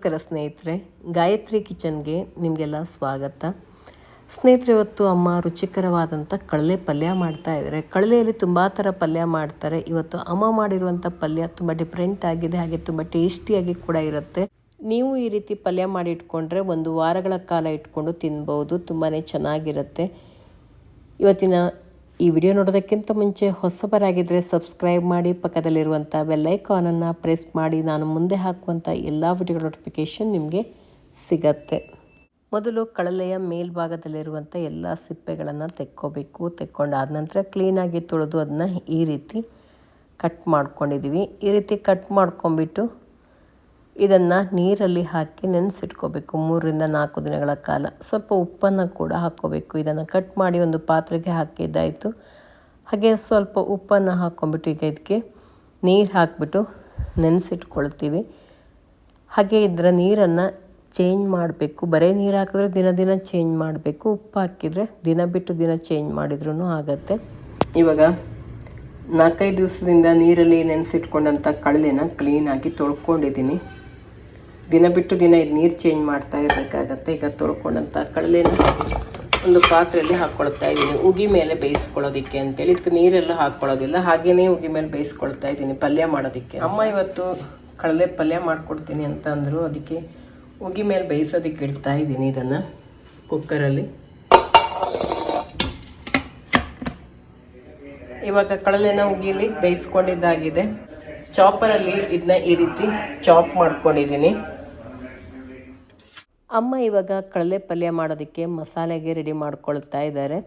ನಮಸ್ಕಾರ ಸ್ನೇಹಿತರೆ, ಗಾಯತ್ರಿ ಕಿಚನ್ಗೆ ನಿಮಗೆಲ್ಲ ಸ್ವಾಗತ. ಸ್ನೇಹಿತರೆ, ಇವತ್ತು ಅಮ್ಮ ರುಚಿಕರವಾದಂಥ ಕಳಲೆ ಪಲ್ಯ ಮಾಡ್ತಾ ಇದ್ದಾರೆ. ಕಳಲೆಯಲ್ಲಿ ತುಂಬ ಥರ ಪಲ್ಯ ಮಾಡ್ತಾರೆ. ಇವತ್ತು ಅಮ್ಮ ಮಾಡಿರುವಂಥ ಪಲ್ಯ ತುಂಬ ಡಿಫ್ರೆಂಟ್ ಆಗಿದೆ, ಹಾಗೆ ತುಂಬ ಟೇಸ್ಟಿಯಾಗಿ ಕೂಡ ಇರುತ್ತೆ. ನೀವು ಈ ರೀತಿ ಪಲ್ಯ ಮಾಡಿ ಇಟ್ಕೊಂಡ್ರೆ ಒಂದು ವಾರಗಳ ಕಾಲ ಇಟ್ಕೊಂಡು ತಿನ್ಬೋದು ತುಂಬಾ ಚೆನ್ನಾಗಿರುತ್ತೆ. ಇವತ್ತಿನ ಈ ವಿಡಿಯೋ ನೋಡೋದಕ್ಕಿಂತ ಮುಂಚೆ ಹೊಸಬರಾಗಿದ್ದರೆ ಸಬ್ಸ್ಕ್ರೈಬ್ ಮಾಡಿ ಪಕ್ಕದಲ್ಲಿರುವಂಥ ಬೆಲ್ಲೈಕಾನನ್ನು ಪ್ರೆಸ್ ಮಾಡಿ ನಾನು ಮುಂದೆ ಹಾಕುವಂಥ ಎಲ್ಲ ವಿಡಿಯೋ ನೋಟಿಫಿಕೇಷನ್ ನಿಮಗೆ ಸಿಗತ್ತೆ. ಮೊದಲು ಕಳಲೆಯ ಮೇಲ್ಭಾಗದಲ್ಲಿರುವಂಥ ಎಲ್ಲ ಸಿಪ್ಪೆಗಳನ್ನು ತೆಕ್ಕೋಬೇಕು. ತೆಕ್ಕೊಂಡಾದ ನಂತರ ಕ್ಲೀನಾಗಿ ತೊಳೆದು ಅದನ್ನ ಈ ರೀತಿ ಕಟ್ ಮಾಡ್ಕೊಂಡಿದ್ದೀವಿ. ಈ ರೀತಿ ಕಟ್ ಮಾಡ್ಕೊಂಬಿಟ್ಟು ಇದನ್ನು ನೀರಲ್ಲಿ ಹಾಕಿ ನೆನೆಸಿಟ್ಕೋಬೇಕು ಮೂರರಿಂದ ನಾಲ್ಕು ದಿನಗಳ ಕಾಲ. ಸ್ವಲ್ಪ ಉಪ್ಪನ್ನು ಕೂಡ ಹಾಕ್ಕೋಬೇಕು. ಇದನ್ನು ಕಟ್ ಮಾಡಿ ಒಂದು ಪಾತ್ರೆಗೆ ಹಾಕಿದ್ದಾಯಿತು. ಹಾಗೆ ಸ್ವಲ್ಪ ಉಪ್ಪನ್ನು ಹಾಕ್ಕೊಂಬಿಟ್ಟು ಈಗ ಇದಕ್ಕೆ ನೀರು ಹಾಕಿಬಿಟ್ಟು ನೆನೆಸಿಟ್ಕೊಳ್ತೀವಿ. ಹಾಗೆ ಇದರ ನೀರನ್ನು ಚೇಂಜ್ ಮಾಡಬೇಕು. ಬರೀ ನೀರು ಹಾಕಿದ್ರೆ ದಿನ ದಿನ ಚೇಂಜ್ ಮಾಡಬೇಕು. ಉಪ್ಪು ಹಾಕಿದರೆ ದಿನ ಬಿಟ್ಟು ದಿನ ಚೇಂಜ್ ಮಾಡಿದ್ರೂ ಆಗತ್ತೆ. ಇವಾಗ ನಾಲ್ಕೈದು ದಿವಸದಿಂದ ನೀರಲ್ಲಿ ನೆನೆಸಿಟ್ಕೊಂಡಂಥ ಕಳಲೆನ ಕ್ಲೀನಾಗಿ ತೊಳ್ಕೊಂಡಿದ್ದೀನಿ. ದಿನ ಬಿಟ್ಟು ದಿನ ಇದು ನೀರು ಚೇಂಜ್ ಮಾಡ್ತಾ ಇರಬೇಕಾಗತ್ತೆ. ಈಗ ತೊಳ್ಕೊಂಡಂಥ ಕಡಲೆನ ಒಂದು ಪಾತ್ರೆಯಲ್ಲಿ ಹಾಕ್ಕೊಳ್ತಾ ಇದ್ದೀನಿ. ಉಗಿ ಮೇಲೆ ಬೇಯಿಸ್ಕೊಳ್ಳೋದಕ್ಕೆ ಅಂತೇಳಿ. ಇದಕ್ಕೆ ನೀರೆಲ್ಲ ಹಾಕ್ಕೊಳ್ಳೋದಿಲ್ಲ ಹಾಗೇನೇ ಉಗಿ ಮೇಲೆ ಬೇಯಿಸ್ಕೊಳ್ತಾ ಇದ್ದೀನಿ ಪಲ್ಯ ಮಾಡೋದಕ್ಕೆ. ಅಮ್ಮ ಇವತ್ತು ಕಡಲೆ ಪಲ್ಯ ಮಾಡಿಕೊಡ್ತೀನಿ ಅಂತ ಅಂದರು. ಅದಕ್ಕೆ ಉಗಿ ಮೇಲೆ ಬೇಯಿಸೋದಕ್ಕೆ ಇಡ್ತಾ ಇದ್ದೀನಿ ಇದನ್ನು ಕುಕ್ಕರಲ್ಲಿ. ಇವಾಗ ಕಡಲೆನ ಉಗಿಲಿ ಬೇಯಿಸ್ಕೊಂಡಿದ್ದಾಗಿದೆ. ಚಾಪರಲ್ಲಿ ಇದನ್ನ ಈ ರೀತಿ ಚಾಪ್ ಮಾಡ್ಕೊಂಡಿದ್ದೀನಿ. ಅಮ್ಮ ಇವಾಗ ಕಡಲೆ ಪಲ್ಯ ಮಾಡೋದಕ್ಕೆ ಮಸಾಲೆಗೆ ರೆಡಿ ಮಾಡ್ಕೊಳ್ತಾ ಇದ್ದಾರೆ.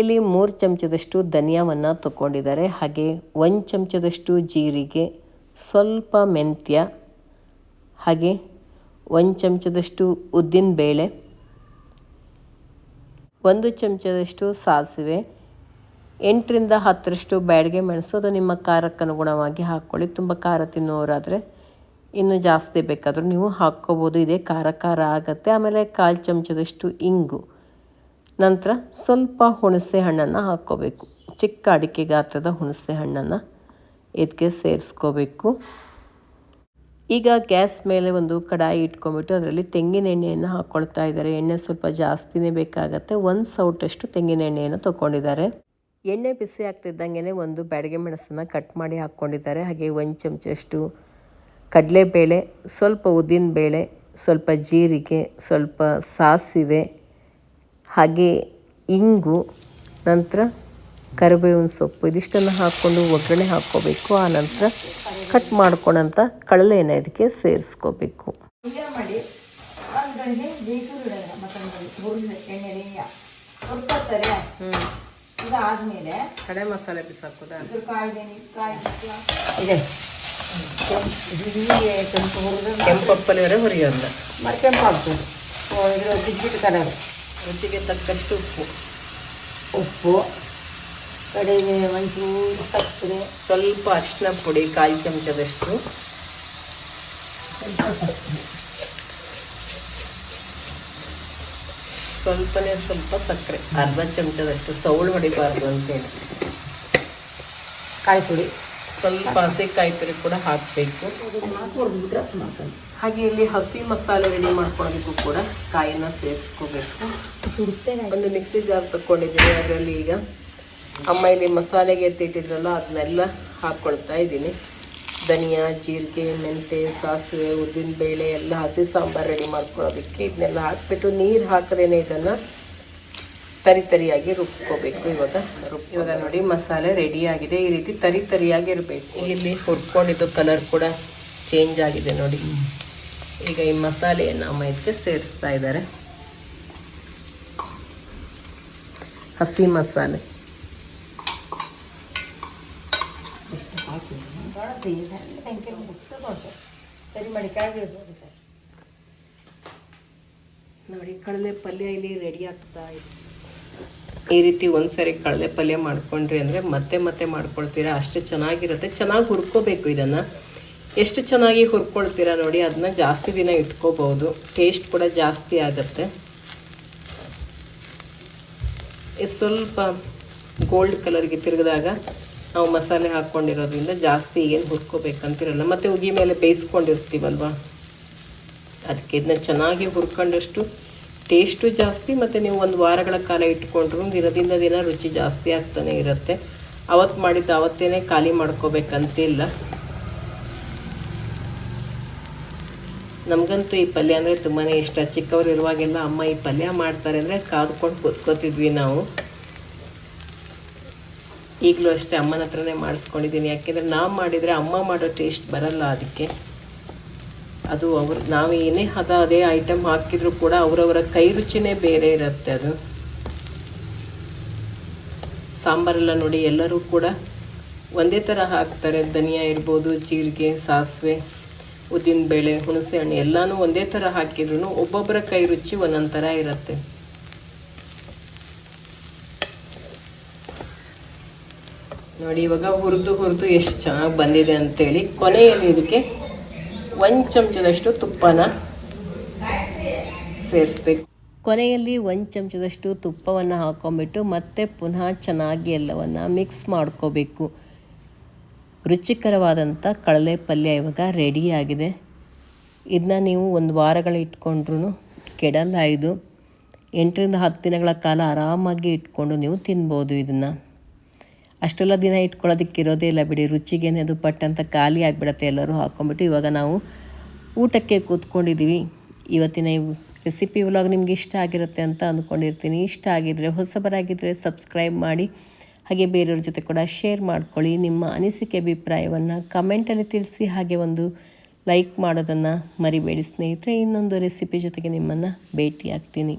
ಇಲ್ಲಿ ಮೂರು ಚಮಚದಷ್ಟು ಧನಿಯಾವನ್ನು ತಗೊಂಡಿದ್ದಾರೆ. ಹಾಗೆ ಒಂದು ಚಮಚದಷ್ಟು ಜೀರಿಗೆ, ಸ್ವಲ್ಪ ಮೆಂತ್ಯ, ಹಾಗೆ ಒಂದು ಚಮಚದಷ್ಟು ಉದ್ದಿನ ಬೇಳೆ, ಒಂದು ಚಮಚದಷ್ಟು ಸಾಸಿವೆ, ಎಂಟರಿಂದ ಹತ್ತರಷ್ಟು ಬ್ಯಾಡಿಗೆ ಮೆಣಸು ಅದು ನಿಮ್ಮ ಖಾರಕ್ಕನುಗುಣವಾಗಿ ಹಾಕ್ಕೊಳ್ಳಿ ತುಂಬ ಖಾರ ತಿನ್ನೋರಾದರೆ ಇನ್ನು ಜಾಸ್ತಿ ಬೇಕಾದರೂ ನೀವು ಹಾಕ್ಕೋಬೋದು. ಇದೇ ಖಾರ ಖಾರ ಆಗುತ್ತೆ. ಆಮೇಲೆ ಕಾಲು ಚಮಚದಷ್ಟು ಇಂಗು. ನಂತರ ಸ್ವಲ್ಪ ಹುಣಸೆ ಹಣ್ಣನ್ನು ಹಾಕ್ಕೋಬೇಕು. ಚಿಕ್ಕ ಅಡಿಕೆ ಗಾತ್ರದ ಹುಣಸೆ ಹಣ್ಣನ್ನು ಇದಕ್ಕೆ ಸೇರಿಸ್ಕೋಬೇಕು. ಈಗ ಗ್ಯಾಸ್ ಮೇಲೆ ಒಂದು ಕಡಾಯಿ ಇಟ್ಕೊಂಬಿಟ್ಟು ಅದರಲ್ಲಿ ತೆಂಗಿನ ಎಣ್ಣೆಯನ್ನು ಹಾಕ್ಕೊಳ್ತಾ ಇದ್ದಾರೆ. ಎಣ್ಣೆ ಸ್ವಲ್ಪ ಜಾಸ್ತಿನೇ ಬೇಕಾಗತ್ತೆ. ಒಂದು ಸೌಟಷ್ಟು ತೆಂಗಿನ ಎಣ್ಣೆಯನ್ನು ತೊಗೊಂಡಿದ್ದಾರೆ ಎಣ್ಣೆ ಬಿಸಿ ಆಗ್ತಿದ್ದಂಗೆ ಒಂದು ಬ್ಯಾಡಿಗೆ ಮೆಣಸನ್ನು ಕಟ್ ಮಾಡಿ ಹಾಕ್ಕೊಂಡಿದ್ದಾರೆ. ಹಾಗೆ ಒಂದು ಚಮಚಷ್ಟು ಕಡಲೆಬೇಳೆ ಸ್ವಲ್ಪ ಉದ್ದಿನಬೇಳೆ ಸ್ವಲ್ಪ ಜೀರಿಗೆ ಸ್ವಲ್ಪ ಸಾಸಿವೆ ಹಾಗೆ ಇಂಗು ನಂತರ ಕರಿಬೇವಿನ ಸೊಪ್ಪು. ಇದಿಷ್ಟನ್ನು ಹಾಕ್ಕೊಂಡು ಒಗ್ಗರಣೆ ಹಾಕ್ಕೋಬೇಕು. ಆ ನಂತರ ಕಟ್ ಮಾಡ್ಕೊಂಡಂಥ ಕಳಲೆಯನ್ನು ಇದಕ್ಕೆ ಸೇರಿಸ್ಕೋಬೇಕು. ಕಡೆ ಮಸಾಲೆ ಬಿಸಾಕೋದಾ ಇದೆ. ಕೆಂಪು ಹುರಿದು ಕೆಂಪಪ್ಪಲಿವರೆ ಹುರಿಯೋಲ್ಲ ಮತ್ತೆ ಕೆಂಪು ಓ, ಇದ್ರ ಬಿಟ್ಬಿಟ್ಟು ಕಲರ್. ರುಚಿಗೆ ತಕ್ಕಷ್ಟು ಉಪ್ಪು. ಉಪ್ಪು ಕಡೆಗೆ ಒಂಚೂರು ಸಕ್ಕರೆ. ಸ್ವಲ್ಪ ಅರಿಶಿನ ಪುಡಿ ಕಾಲು ಚಮಚದಷ್ಟು. ಸ್ವಲ್ಪನೇ ಸ್ವಲ್ಪ ಸಕ್ಕರೆ ಅರ್ಧ ಚಮಚದಷ್ಟು. ಸೌಳು ಹೊಡಿಬಾರ್ದು ಅಂತೇಳಿ. ಕಾಯಿ ಪುಡಿ. ಸ್ವಲ್ಪ ಹಸಿಕಾಯಿ ತುರಿ ಕೂಡ ಹಾಕಬೇಕು. ಹಾಗೆ ಇಲ್ಲಿ ಹಸಿ ಮಸಾಲೆ ರೆಡಿ ಮಾಡ್ಕೊಳ್ಳೋದಕ್ಕೂ ಕೂಡ ಕಾಯಿನ ಸೇರಿಸ್ಕೋಬೇಕು. ಒಂದು ಮಿಕ್ಸಿ ಜಾರ್ ತಗೊಂಡಿದ್ದೀನಿ ಅದರಲ್ಲಿ ಈಗ ಅಮ್ಮ ಇಲ್ಲಿ ಮಸಾಲೆಗೆ ಎತ್ತಿಟ್ಟಿದ್ರಲ್ಲ ಅದನ್ನೆಲ್ಲ ಹಾಕ್ಕೊಳ್ತಾ ಇದ್ದೀನಿ. ಧನಿಯಾ ಜೀರಿಗೆ ಮೆಂತೆ ಸಾಸಿವೆ ಉದ್ದಿನ ಬೇಳೆ ಎಲ್ಲ ಹಸಿ ಸಾಂಬಾರು ರೆಡಿ ಮಾಡ್ಕೊಳ್ಳೋದಕ್ಕೆ ಇದನ್ನೆಲ್ಲ ಹಾಕ್ಬಿಟ್ಟು ನೀರು ಹಾಕದೇನೆ ಇದನ್ನು ತರಿ ತರಿಯಾಗಿ ರುಬ್ಕೋಬೇಕು. ಇವಾಗ ರುಬ್ ಇವಾಗ ನೋಡಿ ಮಸಾಲೆ ರೆಡಿ ಆಗಿದೆ. ಈ ರೀತಿ ತರಿ ತರಿಯಾಗಿ ಇರಬೇಕು. ಇಲ್ಲಿ ಹುರ್ಕೊಂಡಿದ್ದು ಕಲರ್ ಕೂಡ ಚೇಂಜ್ ಆಗಿದೆ ನೋಡಿ. ಈಗ ಈ ಮಸಾಲೆಯನ್ನು ಅಮ್ಮ ಇದಕ್ಕೆ ಸೇರಿಸ್ತಾ ಇದ್ದಾರೆ. ಹಸಿ ಮಸಾಲೆ. ನೋಡಿ ಕಡಲೆ ಪಲ್ಯ ಇಲ್ಲಿ ರೆಡಿ ಆಗ್ತಾ ಇದೆ. ಈ ರೀತಿ ಒಂದ್ಸರಿ ಕಡಲೆ ಪಲ್ಯ ಮಾಡ್ಕೊಂಡ್ರಿ ಅಂದರೆ ಮತ್ತೆ ಮತ್ತೆ ಮಾಡ್ಕೊಳ್ತೀರಾ? ಅಷ್ಟು ಚೆನ್ನಾಗಿರುತ್ತೆ. ಚೆನ್ನಾಗಿ ಹುರ್ಕೋಬೇಕು ಇದನ್ನು. ಎಷ್ಟು ಚೆನ್ನಾಗಿ ಹುರ್ಕೊಳ್ತೀರಾ ನೋಡಿ ಅದನ್ನ ಜಾಸ್ತಿ ದಿನ ಇಟ್ಕೋಬಹುದು. ಟೇಸ್ಟ್ ಕೂಡ ಜಾಸ್ತಿ ಆಗುತ್ತೆ. ಸ್ವಲ್ಪ ಗೋಲ್ಡ್ ಕಲರ್ಗೆ ತಿರುಗಿದಾಗ ನಾವು ಮಸಾಲೆ ಹಾಕ್ಕೊಂಡಿರೋದ್ರಿಂದ ಜಾಸ್ತಿ ಏನು ಹುರ್ಕೋಬೇಕಂತಿರಲ್ಲ. ಮತ್ತು ಉಗಿ ಮೇಲೆ ಬೇಯಿಸ್ಕೊಂಡಿರ್ತೀವಲ್ವ? ಅದಕ್ಕೆ ಇದನ್ನ ಚೆನ್ನಾಗಿ ಹುರ್ಕೊಂಡಷ್ಟು ಟೇಸ್ಟು ಜಾಸ್ತಿ, ಮತ್ತು ನೀವು ಒಂದು ವಾರಗಳ ಕಾಲ ಇಟ್ಕೊಂಡ್ರು ದಿನದಿಂದ ದಿನ ರುಚಿ ಜಾಸ್ತಿ ಆಗ್ತಾನೆ ಇರುತ್ತೆ. ಅವತ್ತು ಮಾಡಿದ್ದು ಅವತ್ತೇ ಖಾಲಿ ಮಾಡ್ಕೋಬೇಕಂತಿಲ್ಲ. ನಮಗಂತೂ ಈ ಪಲ್ಯ ಅಂದರೆ ತುಂಬಾ ಇಷ್ಟ. ಚಿಕ್ಕವರು ಇರುವಾಗೆಲ್ಲ ಅಮ್ಮ ಈ ಪಲ್ಯ ಮಾಡ್ತಾರೆ ಅಂದರೆ ಕಾದ್ಕೊಂಡು ಕೂತ್ಕೋತಿದ್ವಿ ನಾವು. ಈಗಲೂ ಅಷ್ಟೇ ಅಮ್ಮನ ಹತ್ರನೇ ಮಾಡಿಸ್ಕೊಂಡಿದ್ದೀನಿ. ಯಾಕೆಂದರೆ ನಾವು ಮಾಡಿದರೆ ಅಮ್ಮ ಮಾಡೋ ಟೇಸ್ಟ್ ಬರಲ್ಲ ಅದಕ್ಕೆ. ಅದು ಅವ್ರು ನಾವು ಏನೇ ಹದ ಅದೇ ಐಟಮ್ ಹಾಕಿದ್ರು ಕೂಡ ಅವರವರ ಕೈ ರುಚಿನೇ ಬೇರೆ ಇರುತ್ತೆ ಅದು. ಸಾಂಬಾರೆಲ್ಲ ನೋಡಿ ಎಲ್ಲರೂ ಕೂಡ ಒಂದೇ ಥರ ಹಾಕ್ತಾರೆ. ಧನಿಯಾ ಇರ್ಬೋದು, ಜೀರಿಗೆ, ಸಾಸಿವೆ ಉದ್ದಿನಬೇಳೆ ಹುಣಸೆ ಹಣ್ಣು ಎಲ್ಲನೂ ಒಂದೇ ಥರ ಹಾಕಿದ್ರು ಒಬ್ಬೊಬ್ಬರ ಕೈ ರುಚಿ ಒಂದೊಂದು ಥರ ಇರುತ್ತೆ. ನೋಡಿ ಇವಾಗ ಹುರಿದು ಹುರಿದು ಎಷ್ಟು ಚೆನ್ನಾಗಿ ಬಂದಿದೆ ಅಂತೇಳಿ ಕೊನೆಯಲ್ಲಿ ಇದಕ್ಕೆ ಒಂದು ಚಮಚದಷ್ಟು ತುಪ್ಪನ ಸೇರಿಸ್ಬೇಕು. ಕೊನೆಯಲ್ಲಿ ಒಂದು ಚಮಚದಷ್ಟು ತುಪ್ಪವನ್ನು ಹಾಕೊಂಬಿಟ್ಟು ಮತ್ತೆ ಪುನಃ ಚೆನ್ನಾಗಿ ಎಲ್ಲವನ್ನು ಮಿಕ್ಸ್ ಮಾಡ್ಕೋಬೇಕು. ರುಚಿಕರವಾದಂಥ ಕಡಲೆ ಪಲ್ಯ ಇವಾಗ ರೆಡಿಯಾಗಿದೆ ಇದನ್ನ ನೀವು ಒಂದು ವಾರಗಳ ಇಟ್ಕೊಂಡ್ರೂ ಕೆಡಲ್ಲ ಇದು ಎಂಟರಿಂದ ಹತ್ತು ದಿನಗಳ ಕಾಲ ಆರಾಮಾಗಿ ಇಟ್ಕೊಂಡು ನೀವು ತಿನ್ಬೋದು ಇದನ್ನು. ಅಷ್ಟೆಲ್ಲ ದಿನ ಇಟ್ಕೊಳ್ಳೋದಕ್ಕೆ ಇರೋದೇ ಇಲ್ಲ ಬಿಡಿ. ರುಚಿಗೇನೆ ಅದು ಪಟ್ ಅಂತ ಖಾಲಿ ಆಗಿಬಿಡತ್ತೆ ಎಲ್ಲರೂ ಹಾಕ್ಕೊಂಬಿಟ್ಟು ಇವಾಗ ನಾವು ಊಟಕ್ಕೆ ಕೂತ್ಕೊಂಡಿದ್ದೀವಿ ಇವತ್ತಿನ ರೆಸಿಪಿ ವ್ಲಾಗ್ ನಿಮ್ಗೆ ಇಷ್ಟ ಆಗಿರುತ್ತೆ ಅಂತ ಅಂದ್ಕೊಂಡಿರ್ತೀನಿ. ಇಷ್ಟ ಆಗಿದ್ದರೆ ಹೊಸಬರಾಗಿದ್ದರೆ ಸಬ್ಸ್ಕ್ರೈಬ್ ಮಾಡಿ, ಹಾಗೆ ಬೇರೆಯವ್ರ ಜೊತೆ ಕೂಡ ಶೇರ್ ಮಾಡ್ಕೊಳ್ಳಿ. ನಿಮ್ಮ ಅನಿಸಿಕೆ, ಅಭಿಪ್ರಾಯವನ್ನು ಕಮೆಂಟಲ್ಲಿ ತಿಳಿಸಿ, ಹಾಗೆ ಒಂದು ಲೈಕ್ ಮಾಡೋದನ್ನು ಮರಿಬೇಡಿ ಸ್ನೇಹಿತರೆ. ಇನ್ನೊಂದು ರೆಸಿಪಿ ಜೊತೆಗೆ ನಿಮ್ಮನ್ನು ಭೇಟಿ ಆಗ್ತೀನಿ